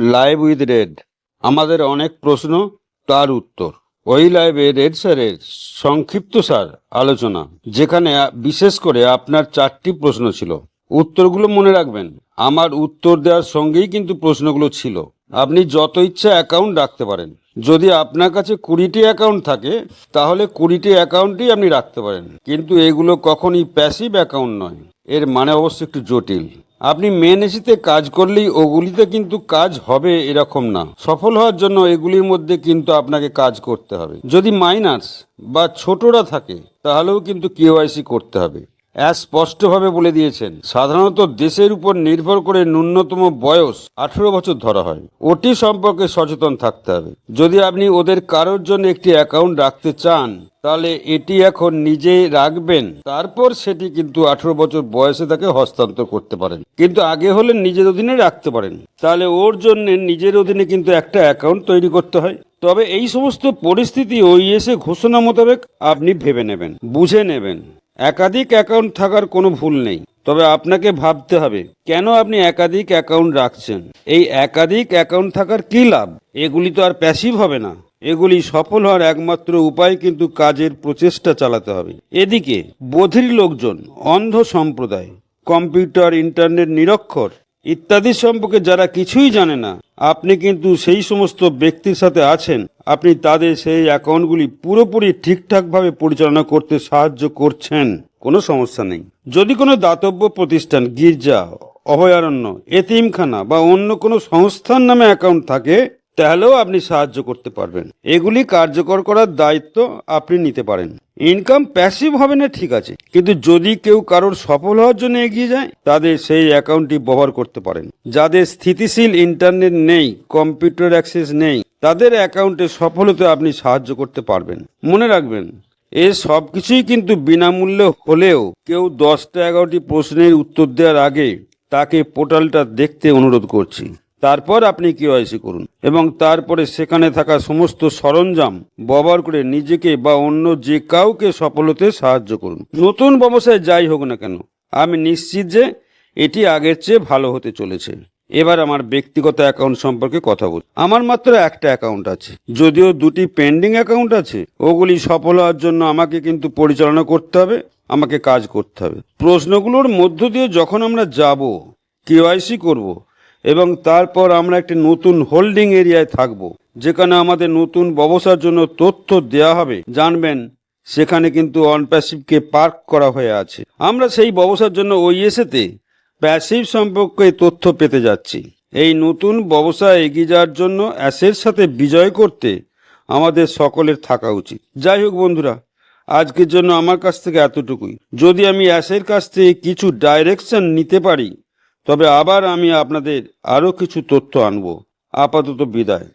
Live with red আমাদের অনেক প্রশ্ন, তার উত্তর। ওই লাইভে রেড স্যারের সংক্ষিপ্ত সার আলোচনা, যেখানে বিশেষ করে আপনার চারটি প্রশ্ন ছিল। উত্তরগুলো মনে রাখবেন। আমার উত্তর দেওয়ার সঙ্গেই কিন্তু প্রশ্নগুলো ছিল। আপনি যত ইচ্ছা অ্যাকাউন্ট রাখতে পারেন। যদি আপনার কাছে কুড়িটি অ্যাকাউন্ট থাকে, তাহলে কুড়িটি অ্যাকাউন্টই আপনি রাখতে পারেন। কিন্তু এগুলো কখনই প্যাসিভ অ্যাকাউন্ট নয়। এর মানে অবশ্য একটু জটিল। আপনি মেন এসিতে কাজ করলেই ওগুলিতে কিন্তু কাজ হবে এরকম না। সফল হওয়ার জন্য এগুলির মধ্যে কিন্তু আপনাকে কাজ করতে হবে। যদি মাইনার্স বা ছোটরা থাকে, তাহলেও কিন্তু কেওয়াইসি করতে হবে। স্পষ্টভাবে বলে দিয়েছেন, সাধারণত দেশের উপর নির্ভর করে ন্যূনতম বয়স আঠেরো বছর ধরা হয়। ওটি সম্পর্কে সচেতন থাকতে হবে। যদি আপনি ওদের কারোর জন্য একটি অ্যাকাউন্ট রাখতে চান, তাহলে এটি এখন নিজে রাখবেন, তারপর সেটি কিন্তু আঠেরো বছর বয়সে তাকে হস্তান্তর করতে পারেন। কিন্তু আগে হলে নিজের অধীনে রাখতে পারেন। তাহলে ওর জন্য নিজের অধীনে কিন্তু একটা অ্যাকাউন্ট তৈরি করতে হয়। তবে এই সমস্ত পরিস্থিতি ওইএসএ ঘোষণা মোতাবেক আপনি ভেবে নেবেন, বুঝে নেবেন। একাধিক অ্যাকাউন্ট থাকার কোনো ভুল নেই। তবে আপনাকে ভাবতে হবে, কেন আপনি একাধিক অ্যাকাউন্ট রাখছেন? এই একাধিক অ্যাকাউন্ট থাকার কি লাভ? এগুলি তো আর প্যাসিভ হবে না। এগুলি সফল হওয়ার একমাত্র উপায় কিন্তু কাজের প্রচেষ্টা চালাতে হবে। এদিকে, বধির লোকজন, অন্ধ সম্প্রদায়, কম্পিউটার, ইন্টারনেট নিরক্ষর ইত্যাদি সম্পর্কে যারা কিছুই জানে না, আপনি কিন্তু সেই সমস্ত ব্যক্তির সাথে আছেন আপনি তাদের সেই অ্যাকাউন্টগুলি পুরোপুরি ঠিকঠাকভাবে পরিচালনা করতে সাহায্য করছেন, কোনো সমস্যা নেই। যদি কোনো দাতব্য প্রতিষ্ঠান, গির্জা, অভয়ারণ্য, এতিমখানা বা অন্য কোনো সংস্থার নামে অ্যাকাউন্ট থাকে তাহলেও আপনি সাহায্য করতে পারবেন। এগুলি কার্যকর করার দায়িত্ব আপনি নিতে পারেন। ইনকাম প্যাসিভ হবে না, ঠিক আছে। কিন্তু যদি কেউ কারোর সফল হওয়ার জন্য এগিয়ে যায়, তাদের সেই অ্যাকাউন্টটি ব্যবহার করতে পারেন। যাদের স্থিতিশীল ইন্টারনেট নেই, কম্পিউটার অ্যাক্সেস নেই, তাদের অ্যাকাউন্টে সফল হতে আপনি সাহায্য করতে পারবেন। মনে রাখবেন, এ সব কিছুই কিন্তু বিনামূল্যে হলেও কেউ দশটা এগারোটি প্রশ্নের উত্তর দেওয়ার আগে তাকে পোর্টালটা দেখতে অনুরোধ করছি। তারপর আপনি কেওয়াইসি করুন। এবং তারপরে সেখানে থাকা সমস্ত সরঞ্জাম ব্যবহার করে নিজেকে বা অন্য যে কাউকে সফল হতে সাহায্য করুন। নতুন ব্যবসায় যাই হোক না কেন, আমি নিশ্চিত যে এটি আগের চেয়ে ভালো হতে চলেছে। এবার আমার ব্যক্তিগত অ্যাকাউন্ট সম্পর্কে কথা বল আমার মাত্র একটা অ্যাকাউন্ট আছে। যদিও দুটি পেন্ডিং অ্যাকাউন্ট আছে, ওগুলি সফল হওয়ার জন্য আমাকে কিন্তু পরিচালনা করতে হবে, আমাকে কাজ করতে হবে। প্রশ্নগুলোর মধ্য দিয়ে যখন আমরা যাব, কেওয়াইসি করব এবং তারপর আমরা একটি নতুন হোল্ডিং এরিয়ায় থাকব, যেখানে আমাদের নতুন ব্যবসার জন্য তথ্য দেওয়া হবে। জানবেন, সেখানে কিন্তু অনপ্যাসিভকে পার্ক করা হয়ে আছে। আমরা সেই ব্যবসার জন্য ওইএসএতে প্যাসিভ সম্পর্কে তথ্য পেতে যাচ্ছি। এই নতুন ব্যবসা এগিয়ে যাওয়ার জন্য অ্যাসের সাথে বিজয় করতে আমাদের সকলের থাকা উচিত। যাই হোক বন্ধুরা, আজকের জন্য আমার কাছ থেকে এতটুকুই। যদি আমি অ্যাসের কাছ থেকে কিছু ডাইরেকশন নিতে পারি তবে আবার আমি আপনাদের আরও কিছু তথ্য আনব। আপাতত বিদায়।